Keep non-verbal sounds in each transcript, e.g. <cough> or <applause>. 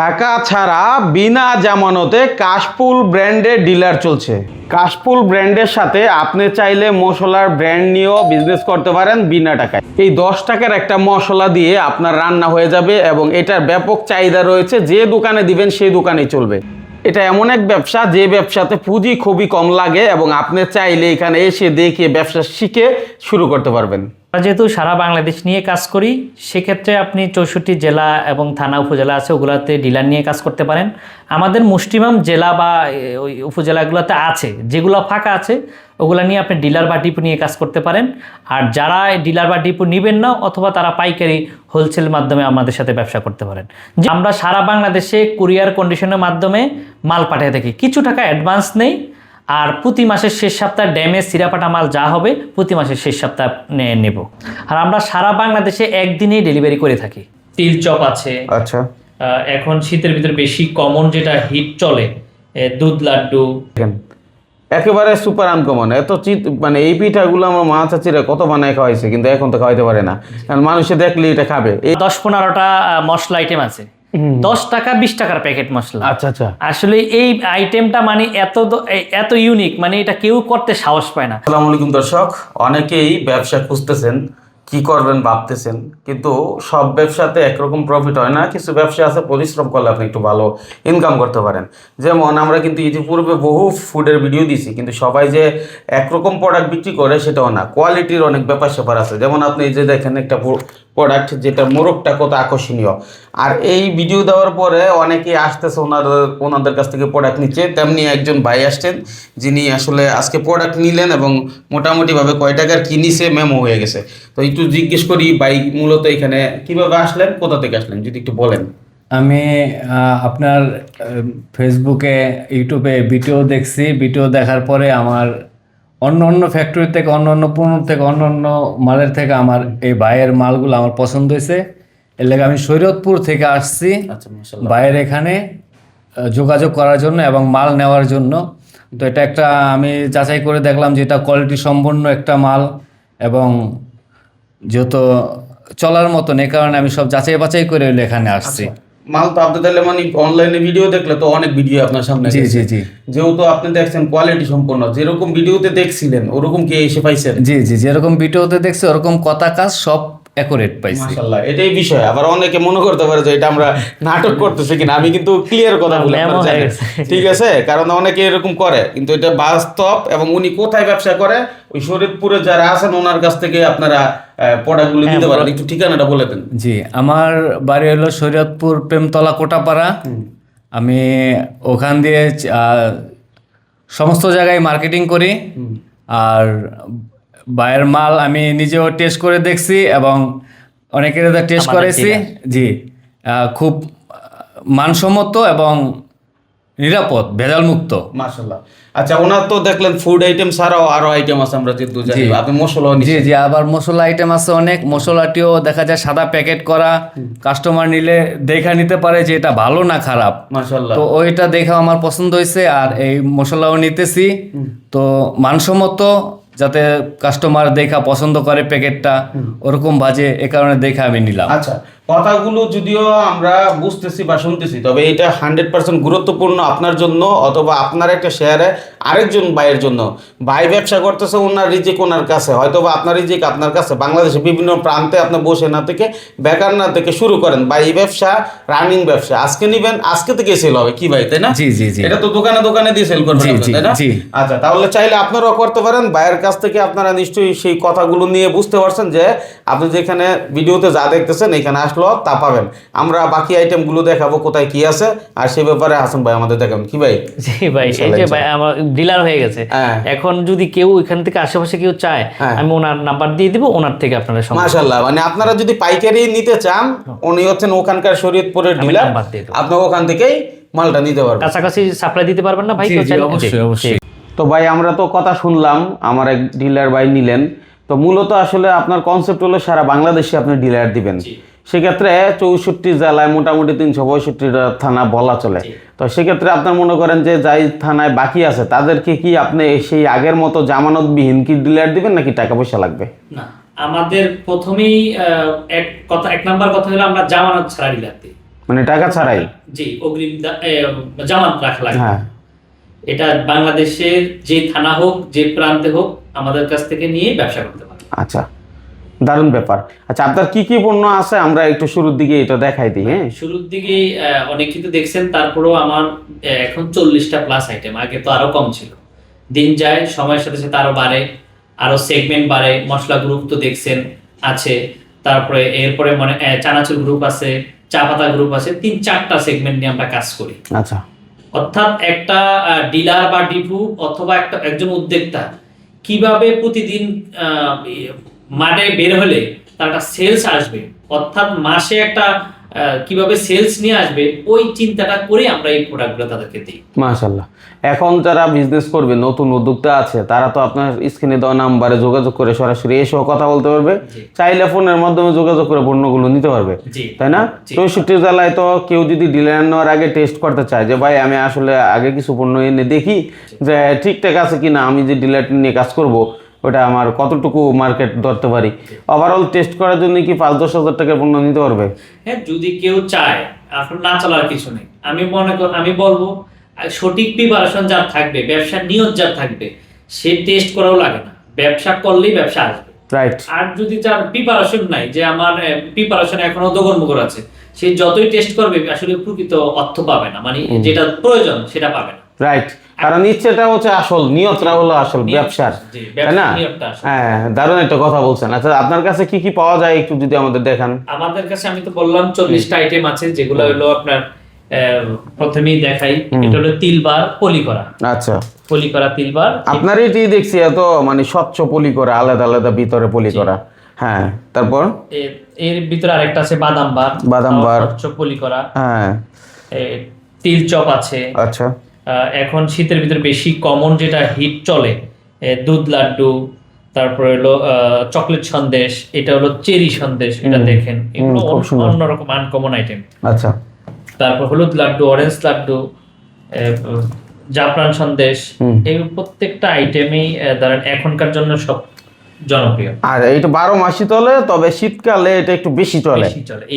টাকা ছাড়া বিনা জামানতে কাশফুল ব্র্যান্ডের ডিলার চলছে। কাশফুল ব্র্যান্ডের সাথে আপনি চাইলে মশলার ব্র্যান্ড নিয়েও বিজনেস করতে পারেন বিনা টাকায়। এই দশ টাকার একটা মশলা দিয়ে আপনার রান্না হয়ে যাবে এবং এটার ব্যাপক চাহিদা রয়েছে। যে দোকানে দিবেন সেই দোকানেই চলবে। এটা এমন এক ব্যবসা, যে ব্যবসাতে পুঁজি খুবই কম লাগে এবং আপনি চাইলে এখানে এসে দেখে ব্যবসা শিখে শুরু করতে পারবেন। আমরা যেহেতু সারা বাংলাদেশ নিয়ে কাজ করি, সেক্ষেত্রে আপনি চৌষট্টি জেলা এবং থানা উপজেলা আছে, ওগুলাতে ডিলার নিয়ে কাজ করতে পারেন। আমাদের মুষ্টিমাম জেলা বা ওই উপজেলাগুলোতে আছে, যেগুলো ফাঁকা আছে ওগুলো নিয়ে আপনি ডিলার বা ডিপো নিয়ে কাজ করতে পারেন। আর যারা ডিলার বা ডিপো নেবেন না অথবা তারা পাইকারি হোলসেল মাধ্যমে আমাদের সাথে ব্যবসা করতে পারেন। যে আমরা সারা বাংলাদেশে কুরিয়ার কন্ডিশনের মাধ্যমে মাল পাঠিয়ে থাকি। কিছু টাকা অ্যাডভান্স নেই। আর প্রতি মাসের শেষ সপ্তাহে ড্যামেজ সিরাপাটা মাল যা হবে প্রতি মাসের শেষ সপ্তাহ নেব। আর আমরা সারা বাংলাদেশে একদিনেই ডেলিভারি করে থাকি। তিল চপ আছে। আচ্ছা। আহ, এখন শীতের ভিতরে বেশি কমন যেটা হিট চলে দুধ লাড্ডু। একেবারে সুপার আনকমন এত চিত মানে এই পিঠাগুলো আমার মা চাচিরা কত বানায় খাওয়াইছে কিন্তু এখন তো খাওয়াইতে পারে না। কারণ মানুষে দেখলে এটা খাবে। এই দশ পনেরোটা মশলা আইটেম আছে। দশ টাকা বিশ টাকার প্যাকেট মশলা। আচ্ছা আচ্ছা। আসলে এই আইটেমটা মানে এত দ- এত ইউনিক মানে এটা কেউ করতে সাহস পায় না। আসসালামু আলাইকুম দর্শক অনেকেই ব্যবসা খুঁজতেছেন। কি করবেন ভাবতেছেন? কিন্তু সব ব্যবসাতে একরকম প্রফিট হয় না। কিছু ব্যবসা আছে, পরিশ্রম করলে আপনি একটু ভালো ইনকাম করতে পারেন। যেমন আমরা কিন্তু ইতিপূর্বে বহু ফুডের ভিডিও দিছি কিন্তু সবাই যে একরকম প্রোডাক্ট বিক্রি করে সেটাও না। কোয়ালিটির অনেক ব্যাপার স্যাপার আছে। যেমন আপনি এই যে দেখেন একটা প্রোডাক্ট যেটা মোরগটা কত আকর্ষণীয়। আর এই ভিডিও দেওয়ার পরে অনেকেই আসতেছে ওনার, ওনাদের কাছ থেকে প্রোডাক্ট নিচ্ছে। তেমনি একজন ভাই আসছেন, যিনি আসলে আজকে প্রোডাক্ট নিলেন এবং মোটামুটিভাবে কয় টাকার কি নিছে মেমো হয়ে গেছে। তো একটু জিজ্ঞেস করি, ভাই মূলত এখানে কীভাবে আসলেন, কোথা থেকে আসলেন, যদি একটু বলেন। আমি আপনার ফেসবুকে ইউটিউবে ভিডিও দেখছি। ভিডিও দেখার পরে আমার অন্য অন্য ফ্যাক্টরি থেকে অন্য অন্য পণ্য থেকে অন্য অন্য মালের থেকে আমার এই ভাইয়ের মালগুলো আমার পছন্দ হয়েছে। এর লেগে আমি শরীয়তপুর থেকে আসছি আচ্ছা ভাইয়ের এখানে যোগাযোগ করার জন্য এবং মাল নেওয়ার জন্য। তো এটা একটা আমি যাচাই করে দেখলাম যে এটা কোয়ালিটি সম্পন্ন একটা মাল এবং যেহেতু চলার মতন এই কারণে আমি সব যাচাই বাছাই করে এখানে আসছি। মাল তো আপনি তাহলে মানে অনলাইনে ভিডিও দেখলে তো অনেক ভিডিও আপনার সামনে জি। জি জি যেহেতু আপনি দেখছেন কোয়ালিটি সম্পন্ন যেরকম ভিডিওতে দেখছিলেন ওরকম কি এসে পাইছেন জি জি যেরকম ভিডিওতে দেখছি ওরকম কথা কাজ সব অ্যাকুরেট পাইছি। এটাই বিষয়। আবার অনেকে মনে করতে পারে যে এটা আমরা নাটক করতেছি কিনা। আমি কিন্তু ক্লিয়ার কথা বলি। ঠিক আছে? কারণ অনেকে এরকম করে। কিন্তু এটা বাস্তব এবং উনি কোথায় ব্যবসা করে ওই শরীরপুরে যারা আছেন ওনার কাছ থেকে আপনারা প্রোডাক্টগুলো নিতে পারেন। একটু ঠিকানাটা বলে দেন। জি আমার বাড়ি হলো শরীয়তপুর প্রেমতলা কোটাপাড়া। আমি ওখান দিয়ে আহ, সমস্ত জায়গায় মার্কেটিং করি। আর বাইরের মাল আমি নিজেও টেস্ট করে দেখছি এবং অনেকের টেস্ট করেছি। জি। খুব মানসম্মত এবং নিরাপদ ভেজাল মুক্ত মাশাল্লাহ আচ্ছা ওনার তো দেখলেন ফুড আইটেম ছাড়াও আরও আইটেম আছে আমরা যেহেতু জানি। আপনি মশলা জি জি আবার মশলা আইটেম আছে অনেক। মশলাটিও দেখা যায় সাদা প্যাকেট করা। কাস্টমার নিলে দেখা নিতে পারে যে এটা ভালো না খারাপ। মাশাল্লাহ তো ওইটা দেখে আমার পছন্দ হয়েছে আর এই মশলাও নিতেছি। তো মানসম্মত যাতে কাস্টমার দেখা পছন্দ করে প্যাকেটটা ওরকম বাজে এ কারণে দেখে আমি নিলাম। আচ্ছা কথাগুলো যদিও আমরা বুঝতেছি বা শুনতেছি তবে এটা হান্ড্রেড পার্সেন্ট গুরুত্বপূর্ণ আপনার জন্য অথবা আপনার একটা শেয়ারে আরেকজন ভাইয়ের জন্য। ভাই ব্যবসা করতেছে ওনার রিজিক ওনার কাছে হয়তো বা আপনার রিজিক আপনার কাছে। বাংলাদেশে বিভিন্ন প্রান্তে আপনি বসে না থেকে বেকার না থেকে শুরু করেন। বা এই ব্যবসা রানিং ব্যবসা। আজকে নিবেন আজকে থেকে সেল হবে। কি ভাই তাই না? জি জি জি। এটা তো দোকানে দোকানে দিয়ে সেল করবেন তাই না? আচ্ছা তাহলে চাইলে আপনারাও করতে পারেন। ভাইয়ের কাছ থেকে আপনারা নিশ্চয়ই সেই কথাগুলো নিয়ে বুঝতে পারছেন যে আপনি যেখানে ভিডিওতে যা দেখতেছেন এখানে আসলো তা পাবেন। আমরা বাকি আইটেমগুলো দেখাবো কোথায় কি আছে। আর সেই ব্যাপারে হাসান ভাই আমাদের দেখাবেন। কি ভাই? জি ভাই এই যে ভাই আমার ডিলার হয়ে গেছে। হ্যাঁ। এখন যদি কেউ এখান থেকে আশেপাশে কেউ চায় হ্যাঁ। আমি ওনার নাম্বার দিয়ে দিব ওনার থেকে আপনারা সম্পর্ক মাশাল্লাহ মানে আপনারা যদি পাইকারি নিতে চান উনি হচ্ছেন ওখানকার শরীয়তপুরের ডিলার নাম্বার আপনি ওখান থেকেই মালটা নিতে পারবেন। কাছাকাছি সাপ্লাই দিতে পারবেন না ভাই? জি? অবশ্যই, অবশ্যই। তো ভাই আমরা তো কথা শুনলাম আমার এক ডিলার ভাই নিলেন। তো মূলত আসলে আপনার কনসেপ্ট হলো সারা বাংলাদেশে আপনি ডিলার দিবেন। সেক্ষেত্রে চৌষট্টি জেলায় মোটামুটি তিনশো পঁয়ষট্টিটা থানা বলা চলে। তো সেক্ষেত্রে আপনার মনে করেন যে যাই থানায় বাকি আছে তাদেরকে কি আপনি সেই আগের মতো জামানতবিহীন কি ডিলার দিবেন নাকি টাকা পয়সা লাগবে? না আমাদের প্রথমেই এক কথা এক নাম্বার কথা হলো আমরা জামানত ছাড়া ডিলার দিই। মানে টাকা ছাড়াই? জি অগ্রিম জামানত রাখা লাগে হ্যাঁ। এটা বাংলাদেশের যে থানা হোক যে প্রান্তে হোক আমাদের কাছ থেকে নিয়ে ব্যবসা করতে পারে আচ্ছা। দারুণ ব্যাপার। আচ্ছা আপনার কি কি পণ্য আছে? আমরা একটু শুরুর দিকে এটা দেখাই দিই হ্যাঁ? শুরুর দিকে অনেক কিছু দেখছেন তারপরেও আমার এখন চল্লিশটা প্লাস আইটেম আগে তো আরও কম ছিল। দিন যায় সময়ের সাথে সাথে আরও বাড়ে আরও সেগমেন্ট বাড়ে মশলা গ্রুপ তো দেখছেন আছে। তারপরে এরপরে মানে চানাচুর গ্রুপ আছে চা পাতা গ্রুপ আছে তিন চারটা সেগমেন্ট নিয়ে আমরা কাজ করি। আচ্ছা। অর্থাৎ একটা ডিলার বা ডিপু অথবা একটা একজন উদ্যোক্তা কীভাবে প্রতিদিন আহ, মাঠে বের হলে তার একটা সেলস আসবে। অর্থাৎ মাসে একটা কীভাবে সেলস নিয়ে আসবে ওই চিন্তাটা করে আমরা এই প্রোডাক্টগুলো তাদেরকে দিই। মাশাল্লাহ এখন যারা বিজনেস করবে নতুন উদ্যোক্তা আছে তারা তো আপনার স্ক্রিনে দেওয়া নাম্বারে যোগাযোগ করে সরাসরি এসেও কথা বলতে পারবে। চাইলে ফোনের মাধ্যমে যোগাযোগ করে পণ্যগুলো নিতে পারবে। তাই না? চৌষট্টি জেলায় তো কেউ যদি ডিলার নেওয়ার আগে টেস্ট করতে চায় যে ভাই আমি আসলে আগে কিছু পণ্য এনে দেখি যে ঠিকঠাক আছে কিনা আমি যে ডিলারটি নিয়ে কাজ করব ওটা আমার কতটুকু মার্কেট ধরতে পারি? ওভারঅল টেস্ট করার জন্য কি পাঁচ দশ হাজার টাকার পণ্য নিতে পারবে? হ্যাঁ যদি কেউ চায় আসলে না চলার কিছু নেই। আমি মনে কর আমি বলব সঠিক প্রিপারেশন যার থাকবে ব্যবসার নিয়ত যার থাকবে সে টেস্ট করাও লাগে না। ব্যবসা করলেই ব্যবসা আসবে। রাইট আর যদি তার প্রিপারেশন নাই যে আমার প্রিপারেশন এখনও দোগনমুগর আছে সে যতই টেস্ট করবে আসলে প্রকৃত অর্থ পাবে না। মানে যেটা প্রয়োজন সেটা পাবে না। রাইট কারণ ইচ্ছেটা হচ্ছে আসল নিয়তটা হলো আসল ব্যবসার তাই না? আসল। হ্যাঁ দারুণ একটা কথা বলছেন। আচ্ছা আপনার কাছে কি কি পাওয়া যায় একটু যদি আমাদের দেখান? আমাদের কাছে আমি তো বললাম চল্লিশটা আইটেম আছে যেগুলো হলো আপনার প্রথমেই দেখাই। এটা হলো তিলবার পলি করা। আচ্ছা। পলি করা তিলবার। আপনার এটি দেখছি এত মানে স্বচ্ছ পলি করা আলাদা আলাদা ভিতরে পলি করা। হ্যাঁ তারপর? এর ভিতরে আরেকটা আছে বাদাম বার। বাদাম বার। স্বচ্ছ পলি করা। হ্যাঁ। তিল চপ আছে। আচ্ছা। এখন শীতের ভিতরে বেশি কমন যেটা হিট চলে দুধ লাড্ডু তারপরে হলো চকলেট সন্দেশ এটা হলো চেরি সন্দেশ এটা দেখেন। এগুলো। অন্যরকম আনকমন আইটেম আচ্ছা। তারপর হলুদ লাড্ডু অরেঞ্জ লাড্ডু জাফরান সন্দেশ এই প্রত্যেকটা আইটেমই ধরেন এখনকার জন্য সব জনপ্রিয়। আর এটা বারো মাসই চলে তবে শীতকালে এটা একটু বেশি চলে।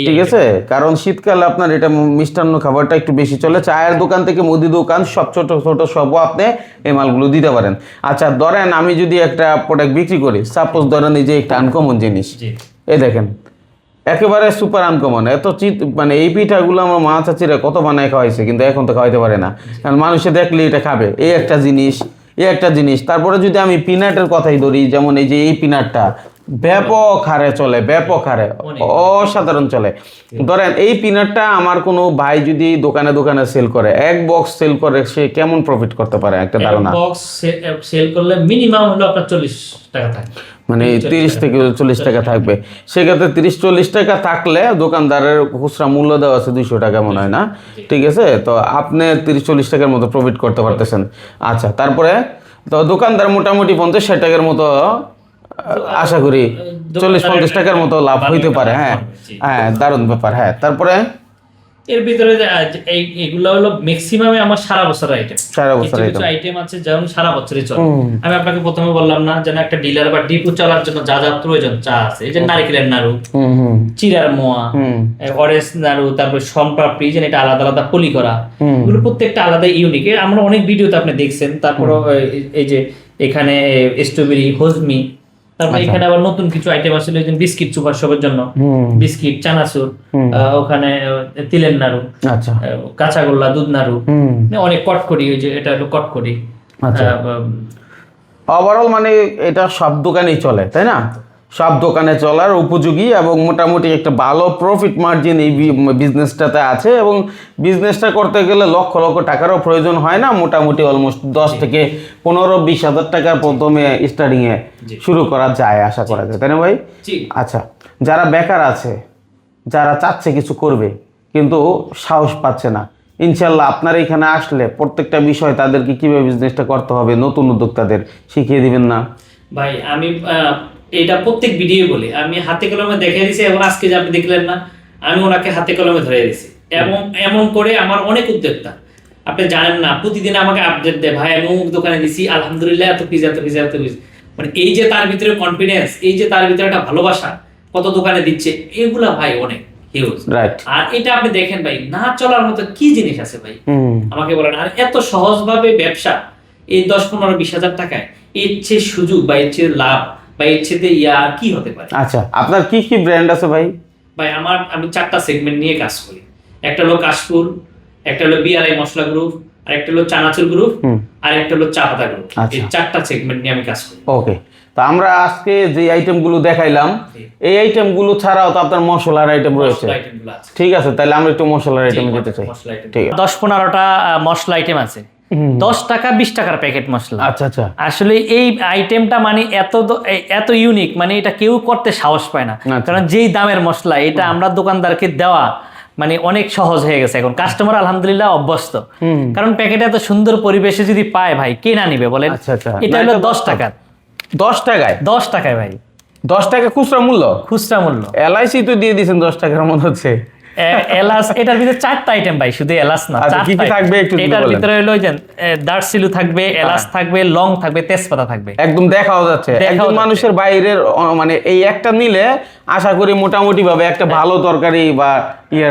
ঠিক আছে? কারণ শীতকালে আপনার এটা মিষ্টান্ন খাবারটা একটু বেশি চলে। চায়ের দোকান থেকে মুদি দোকান সব ছোট ছোট সবও আপনি এই মালগুলো দিতে পারেন। আচ্ছা ধরেন আমি যদি একটা প্রোডাক্ট বিক্রি করি সাপোজ ধরেন এই যে একটা আনকমন জিনিস। এই দেখেন একেবারে সুপার আনকমন এত চিত মানে এই পিঠাগুলো আমার মা চাচিরা কত বানায় খাওয়াইছে কিন্তু এখন তো খাওয়াইতে পারে না। কারণ মানুষে দেখলে এটা খাবে। এই একটা জিনিস এই একটা জিনিস। তারপরে যদি আমি পিনাটের কথাই ধরি যেমন এই যে এই পিনাটটা ব্যাপক হারে চলে ব্যাপক হারে অসাধারণ চলে। ধরেন এই পিনাটটা আমার কোনো ভাই যদি দোকানে দোকানে সেল করে এক বক্স সেল করে সে কেমন প্রফিট করতে পারে? একটা ধারণা। বক্স সেল করলে মিনিমাম হলো আপনার চল্লিশ টাকা থাকে। মানে তিরিশ থেকে চল্লিশ টাকা থাকবে। সেক্ষেত্রে তিরিশ চল্লিশ টাকা থাকলে দোকানদারের খুচরা মূল্য দেওয়া আছে দুইশো টাকা মনে হয় না? ঠিক আছে? তো আপনি তিরিশ চল্লিশ টাকার মতো প্রফিট করতে পারতেছেন। আচ্ছা তারপরে তো দোকানদার মোটামুটি পঞ্চাশ ষাট টাকার মতো আশা করি চল্লিশ পঞ্চাশ টাকার মতো লাভ হইতে পারে হ্যাঁ। হ্যাঁ দারুণ ব্যাপার হ্যাঁ। তারপরে এর ভিতরে যে, আহ, এই এগুলো হলো ম্যাক্সিমামে আমার সারা বছর আইটেম সারা বছর কিছু আইটেম আছে যেমন সারা বছরই চলে। আমি আপনাকে প্রথমে বললাম না যেন একটা ডিলার বা ডিপু চালার জন্য যা যা প্রয়োজন চা আছে। এই যে নারকেলের নাড়ু হুম হুম। চিরার মোয়া হুম। অরেঞ্জ নাড়ু তারপর সম্পাপড়ি যেন এটা আলাদা আলাদা পলি করা। এগুলো প্রত্যেকটা আলাদা ইউনিক আমরা অনেক ভিডিওতে আপনি দেখছেন। তারপর এই যে এখানে স্ট্রবেরি হজমি তারপর এখানে আবার নতুন কিছু আইটেম আসলে ওই বিস্কিট সুপার শপের জন্য। বিস্কিট চানাচুর ওখানে তিলের নাড়ু আচ্ছা। কাঁচাগোল্লা দুধ নাড়ু অনেক কট অনেক কটকড়ি ওই যে এটা হলো কটকরি আচ্ছা। ওভারঅল মানে এটা সব দোকানেই চলে তাই না? সব দোকানে চলার উপযোগী এবং মোটামুটি একটা ভালো প্রফিট মার্জিন এই বিজনেসটাতে আছে এবং বিজনেসটা করতে গেলে লক্ষ লক্ষ টাকারও প্রয়োজন হয় না। মোটামুটি অলমোস্ট দশ থেকে পনেরো বিশ হাজার টাকার প্রথমে স্টার্টিংয়ে শুরু করা যায় আশা করা যায়। তাই না ভাই? আচ্ছা যারা বেকার আছে যারা চাচ্ছে কিছু করবে কিন্তু সাহস পাচ্ছে না। ইনশাল্লাহ আপনার এখানে আসলে প্রত্যেকটা বিষয় তাদেরকে কীভাবে বিজনেসটা করতে হবে নতুন উদ্যোক্তাদের শিখিয়ে দিবেন না? ভাই আমি এটা প্রত্যেক ভিডিও বলি। আমি হাতে কলমে দেখে দিছি এবং আজকে যে আপনি দেখলেন না আমি ওনাকে হাতে কলমে ধরে দিছি। এবং এমন করে আমার অনেক উদ্যোক্তা। আপনি জানেন না প্রতিদিন আমাকে আপডেট দেয় ভাই আমি অমুক দোকানে দিছি আলহামদুলিল্লাহ এত পিজা এত পিজা এত পিজা মানে এই যে তার ভিতরে কনফিডেন্স এই যে তার ভিতরে একটা ভালোবাসা কত দোকানে দিচ্ছে এগুলা ভাই অনেক হিউজ আর এটা আপনি দেখেন ভাই না চলার মতো কি জিনিস আছে ভাই? আমাকে বলেন আর এত সহজভাবে ব্যবসা এই দশ পনেরো বিশ হাজার টাকায় এর চেয়ে সুযোগ বা এর চেয়ে লাভ বা ইয়া আর কি হতে পারে? আচ্ছা আপনার কি কি ব্র্যান্ড আছে ভাই? ভাই আমার আমি চারটা সেগমেন্ট নিয়ে কাজ করি। একটা হলো কাশফুল একটা হলো বিআরআই মশলা গ্রুপ আর একটা হলো চানাচুর গ্রুপ আর একটা হলো চা পাতা গ্রুপ আচ্ছা। এই চারটা সেগমেন্ট নিয়ে আমি কাজ করি। ওকে তো আমরা আজকে যে আইটেমগুলো দেখাইলাম। এই আইটেমগুলো ছাড়াও তো আপনার মশলার আইটেম রয়েছে। মশলা আইটেমগুলো আছে। ঠিক আছে তাহলে আমরা একটু মশলার আইটেমে যেতে চাই। ঠিক আছে। দশ পনেরোটা মশলা আইটেম আছে। দশ টাকা বিশ টাকার প্যাকেট মশলা। আচ্ছা আচ্ছা। আসলে এই আইটেমটা মানে এত এত ইউনিক মানে এটা কেউ করতে সাহস পায় না। আচ্ছা। কারণ যেই দামের মশলা এটা আমরা দোকানদারকে দেওয়া মানে অনেক সহজ হয়ে গেছে এখন। কাস্টমার আলহামদুলিল্লাহ অভ্যস্ত। কারণ প্যাকেটে এত সুন্দর পরিবেশে যদি পায় ভাই কে না নিবে বলেন? আচ্ছা, আচ্ছা। এটা হলো দশ টাকার দশ টাকায়? দশ টাকায় ভাই। দশ টাকা খুচরা মূল্য? খুচরা মূল্য। এলআইসি তো দিয়ে দিয়েছেন দশ টাকার মনে হচ্ছে। এলাচ এটার ভিতরে চারটা আইটেম ভাই শুধু এলাচ না আচ্ছা, কি কি থাকবে একটু এটার ভিতরে হলো যে দারচিনি থাকবে এলাচ থাকবে লং থাকবে তেজপাতা থাকবে। একদম দেখাও যাচ্ছে। একদম মানুষের বাইরের মানে এই একটা নিলে আশা করি মোটামুটি ভাবে একটা ভালো তরকারি বা ইয়ে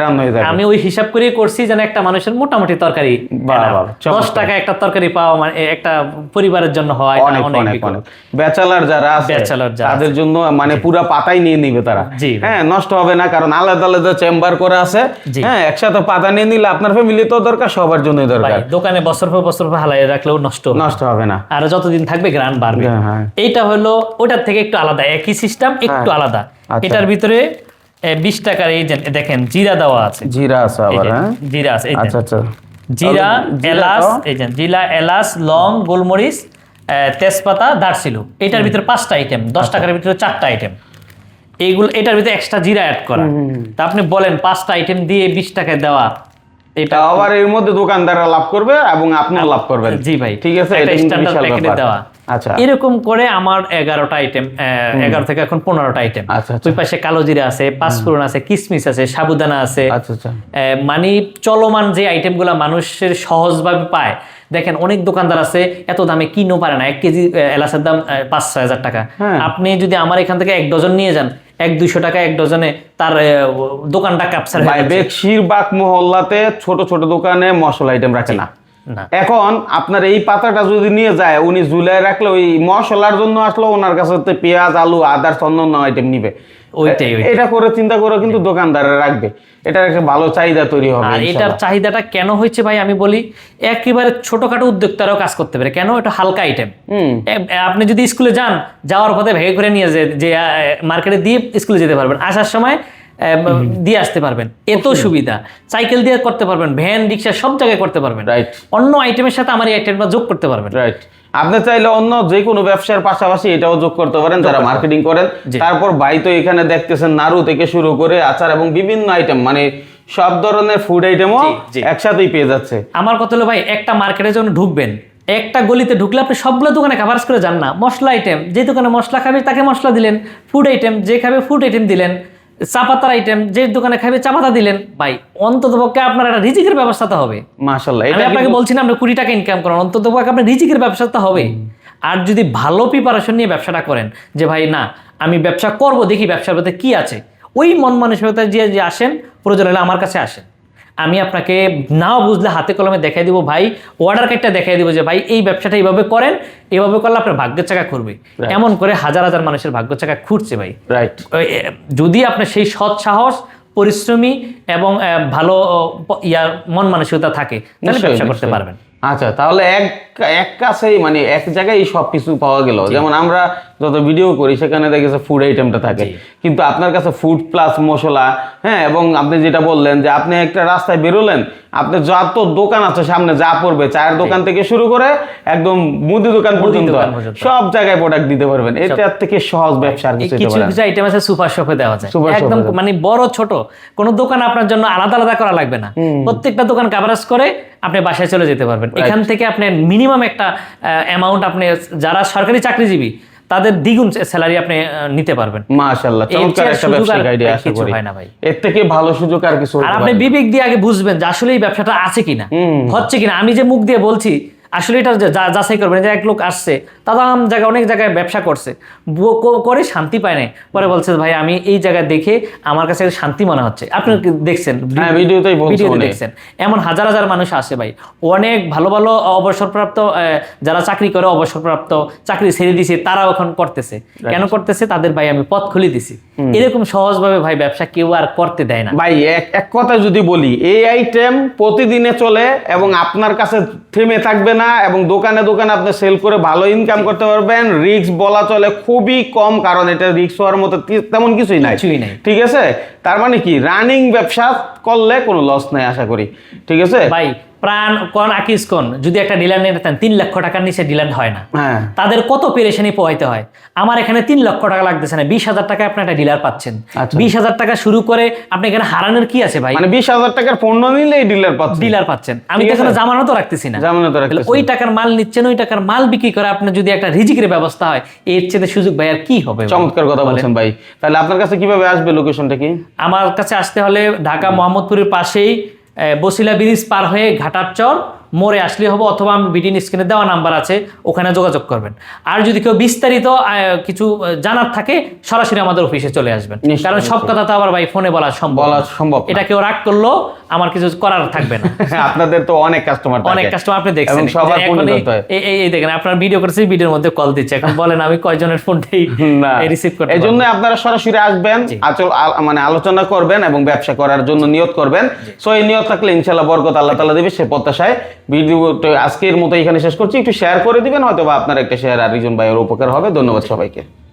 আমি ওই হিসাব করেই করছি যেন একটা মানুষের মোটামুটি তরকারি। দশ টাকা একটা তরকারি পাওয়া মানে একটা পরিবারের জন্য হয় ব্যাচেলার যারা তাদের জন্য মানে পুরা পাতাই নিয়ে নিবে তারা। হ্যাঁ নষ্ট হবে না কারণ আলাদা আলাদা চেম্বার করা আছে। হ্যাঁ একসাথে পাতা নিয়ে নিলে আপনার ফ্যামিলি তো দরকার সবার জন্যই দরকার। দোকানে বছর পর বছর পর হালাই রাখলেও নষ্ট নষ্ট হবে না। আর যতদিন থাকবে গ্রান বাড়বে। হ্যাঁ, হ্যাঁ। এইটা হলো ওটার থেকে একটু আলাদা। একই সিস্টেম একটু হ্যাঁ। আলাদা। আচ্ছা। এটার ভিতরে বিশ টাকার এই দেখেন জিরা দেওয়া আছে। জিরা আছে আবার হ্যাঁ? জিরা আছে আচ্ছা আচ্ছা। জিরা এলাচ এই যে জিরা এলাচ লং গোলমরিচ তেজপাতা দারচিনি। এটার ভিতরে পাঁচটা আইটেম দশ আচ্ছা। টাকার ভিতরে চারটা আইটেম এইগুলো এটার ভিতরে এক্সট্রা জিরা অ্যাড করা। তা আপনি বলেন পাঁচটা আইটেম দিয়ে বিশ টাকায় দেওয়া এটা আবার এর মধ্যে দোকানদাররা লাভ করবে এবং আপনিও লাভ করবেন। জি ভাই ঠিক আছে? এটা স্ট্যান্ডার্ড প্যাকেটে দেওয়া। আচ্ছা। এরকম করে আমার এগারোটা আইটেম এগারো থেকে এখন পনেরোটা আইটেম আচ্ছা, আচ্ছা। পাশে কালো জিরা আছে পাঁচফোড়ন আছে কিসমিস আছে সাবুদানা আছে। আচ্ছা মানে চলমান যে আইটেমগুলো মানুষের সহজভাবে পায় দেখেন অনেক দোকানদার আছে এত দামে কিনো পারে না এক কেজি এলাচের দাম পাঁচ ছয় হাজার টাকা। হ্যাঁ। আপনি যদি আমার এখান থেকে এক ডজন নিয়ে যান এক দুইশো টাকা এক ডজনে তার দোকানটা ক্যাপচার হয়ে যাচ্ছে। বেকশির মহল্লাতে ছোট ছোট দোকানে মশলা আইটেম রাখে না। এখন আপনার এই পাতাটা যদি নিয়ে যায় উনি ঝুলাই রাখলে ওই মশলার জন্য আসলো ওনার কাছে পেঁয়াজ আলু আদার অন্য আইটেম নিবে। ওইটাই। এটা করে চিন্তা করে কিন্তু দোকানদাররা রাখবে। এটার একটা ভালো চাহিদা তৈরি হবে আর এটার চাহিদাটা কেন হয়েছে ভাই? আমি বলি একেবারে ছোটখাটো উদ্যোক্তারাও কাজ করতে পারে। কেন? এটা হালকা আইটেম আপনি যদি স্কুলে যান যাওয়ার পথে ভেঙে করে নিয়ে যে যে মার্কেটে দিয়ে স্কুলে যেতে পারবেন। আসার সময় দিয়ে আসতে পারবেন। এত সুবিধা। সাইকেল দিয়ে করতে পারবেন ভ্যান রিক্সা সব জায়গায় করতে পারবেন। রাইট অন্য আইটেমের সাথে আমার এই আইটেমটা যোগ করতে পারবেন। রাইট আপনি চাইলে অন্য যে কোনো ব্যবসার পাশাপাশি এটাও যোগ করতে পারেন যারা মার্কেটিং করেন। তারপর ভাই তো এখানে দেখতেছেন নাড়ু থেকে শুরু করে আচার এবং বিভিন্ন আইটেম মানে সব ধরনের ফুড আইটেমও। একসাথেই পেয়ে যাচ্ছে। আমার কথা হলো ভাই একটা মার্কেটে যখন ঢুকবেন। একটা গলিতে ঢুকলে আপনি সবগুলো দোকানে কাভার্স করে যান না। মশলা আইটেম যে দোকানে মশলা খাবে তাকে মশলা দিলেন ফুড আইটেম যে খাবে ফুড আইটেম দিলেন। চা পাতার আইটেম যে দোকানে খাইবে চাপাতা দিলেন ভাই অন্তত পক্ষে আপনার একটা রিজিকের ব্যবস্থা তো হবে। মাশাল্লাহ আমি আপনাকে বলছি না আপনি কুড়ি টাকা ইনকাম করেন অন্তত পক্ষে আপনার রিজিকের ব্যবসা তো হবে। আর যদি ভালো প্রিপারেশন নিয়ে ব্যবসাটা করেন যে ভাই না আমি ব্যবসা করব দেখি ব্যবসার মধ্যে কি আছে। ওই মন মানসিকতা যে আসেন প্রয়োজন হলে আমার কাছে আসেন। আমি আপনাকে নাও বুঝলে হাতে কলমে দেখাই দিব ভাই অর্ডার কার্ডটা দেখাই দিব যে ভাই এই ব্যবসাটা এইভাবে করেন এভাবে করলে আপনার ভাগ্যের চাকা খুলবে। এমন করে হাজার হাজার মানুষের ভাগ্য চাকা খুঁড়ছে ভাই। রাইট যদি আপনার সেই সৎ সাহস পরিশ্রমী এবং ভালো ইয়ার মন মানসিকতা থাকে তাহলে ব্যবসা করতে পারবেন। আচ্ছা তাহলে এক এক কাছেই মানে এক জায়গায় সব কিছু পাওয়া গেল। যেমন আমরা যত ভিডিও করি সেখানে দেখেছে ফুড আইটেমটা থাকে। কিন্তু আপনার কাছে ফুড প্লাস মশলা হ্যাঁ এবং আপনি যেটা বললেন যে আপনি একটা রাস্তায় বেরোলেন আপনি যত দোকান আছে সামনে যা পড়বে চায়ের দোকান থেকে শুরু করে একদম মুদি দোকান পর্যন্ত সব জায়গায় প্রোডাক্ট দিতে পারবেন। এটার থেকে সহজ ব্যবসা আর কিছু কিছু কিছু আইটেম আছে সুপার শপে দেওয়া যায়। একদম মানে বড় ছোট কোনো দোকান আপনার জন্য আলাদা আলাদা করা লাগবে না। প্রত্যেকটা দোকান কাভারেজ করে আপনি বাসায় চলে যেতে পারবেন। এখান থেকে আপনি মিনিমাম একটা অ্যামাউন্ট আপনি যারা সরকারি চাকরিজীবী তাদের দ্বিগুণ স্যালারি আপনি নিতে পারবেন। মাশাআল্লাহ চমৎকার একটা ব্যবসায়িক আইডিয়া আশা করি। হয় না ভাই। এর থেকে ভালো সুযোগ আর কিছু আর আপনি বিবেক দিয়ে আগে বুঝবেন যে আসলে এই ব্যবসাটা আছে কিনা হচ্ছে কিনা। আমি যে মুখ দিয়ে বলছি আসলে এটা যা- যা- যাচাই করবেন যে এক লোক আসছে তাদাম জায়গায় অনেক জায়গায় ব্যবসা করছে। করে শান্তি পায় নাই। পরে বলছে ভাই আমি এই জায়গায় দেখে আমার কাছে শান্তি মনে হচ্ছে। আপনি দেখছেন? হ্যাঁ, ভিডিওতে দেখছেন। এমন হাজার হাজার মানুষ আসে ভাই। অনেক ভালো ভালো অবসরপ্রাপ্ত যারা চাকরি করে অবসরপ্রাপ্ত চাকরি ছেড়ে দিছে তারা এখন করতেছে। কেন করতেছে? তাদের ভাই আমি পথ খুলে দিছি। এরকম সহজভাবে ভাই ব্যবসা কেউ আর করতে দেয় না। ভাই এক কথা যদি বলি এই আইটেম প্রতিদিনে চলে এবং আপনার কাছে থেমে থাকবে না এবং দোকানে দোকানে আপনি সেল করে ভালো ইনকাম করতে পারবেন রিস্ক বলা চলে খুবই কম কারণ এটা রিস্ক হওয়ার মতো তেমন কিছুই নাই। কিছুই নাই। ঠিক আছে? তার মানে কি রানিং ব্যবসা করলে কোনো লস নাই আশা করি। ঠিক আছে? ভাই প্রাণ কোন আকিস কোন? যদি একটা ডিলার নিয়ে নেন তিন লক্ষ টাকার নিচে ডিলার হয় না। হ্যাঁ। তাদের কত পেরেশানি পোহাইতে হয়? আমার এখানে তিন লক্ষ টাকা লাগতেছে না বিশ হাজার টাকা আপনি একটা ডিলার পাচ্ছেন। আচ্ছা। বিশ হাজার টাকা শুরু করে আপনি এখানে হারানোর কি আছে ভাই? মানে বিশ হাজার টাকার পণ্য নিলেই ডিলার পাচ্ছে ডিলার পাচ্ছেন। আমি তো এখানে জামানতও রাখতেছি না। জামানত রাখতেছি ওই টাকার মাল নিচ্ছেন ওই টাকার মাল বিক্রি করে আপনার যদি একটা রিজিকের ব্যবস্থা হয় এর চেয়ে সুযোগ ভাই আর কি হবে চমৎকার কথা। বলছেন ভাই। তাহলে আপনার কাছে কীভাবে আসবে লোকেশনটা কি? আমার কাছে আসতে হলে ঢাকা মোহাম্মদপুরের পাশেই বসিলা ব্রিজ পার হয়ে ঘাটার চর মোড়ে আসলে হবে অথবা আমি বিডিন স্ক্রিনে দেওয়া নাম্বার আছে ওখানে যোগাযোগ করবেন। আর যদি কেউ বিস্তারিত কিছু জানার থাকে সরাসরি আমাদের অফিসে চলে আসবেন। কারণ সব কথা তো আবার ভাই ফোনে বলা সম্ভব বলা সম্ভব এটা কেউ রাগ করল আমার কিছু করার থাকবে না। <laughs> আপনাদের তো অনেক কাস্টমার অনেক কাস্টমার আপনি দেখছেন। সবার ফোনে এই- দেখেন আপনার ভিডিও করেছি ভিডিওর মধ্যে কল দিচ্ছে। এখন বলেন আমি কয়জনের ফোনটাই রিসিভ করতে এই জন্য আপনারা সরাসরি আসবেন আচল মানে আলোচনা করবেন এবং ব্যবসা করার জন্য নিয়ত করবেন। সো এই নিয়ত থাকলে ইনশাল্লাহ বরকত আল্লাহ তালা দেবে সে প্রত্যাশায়। ভিডিওটা আজকের মতো এখানে শেষ করছি। একটু শেয়ার করে দিবেন হয়তো বা আপনার একটা শেয়ার আর একজন ভাইয়ের উপকার হবে। ধন্যবাদ সবাইকে।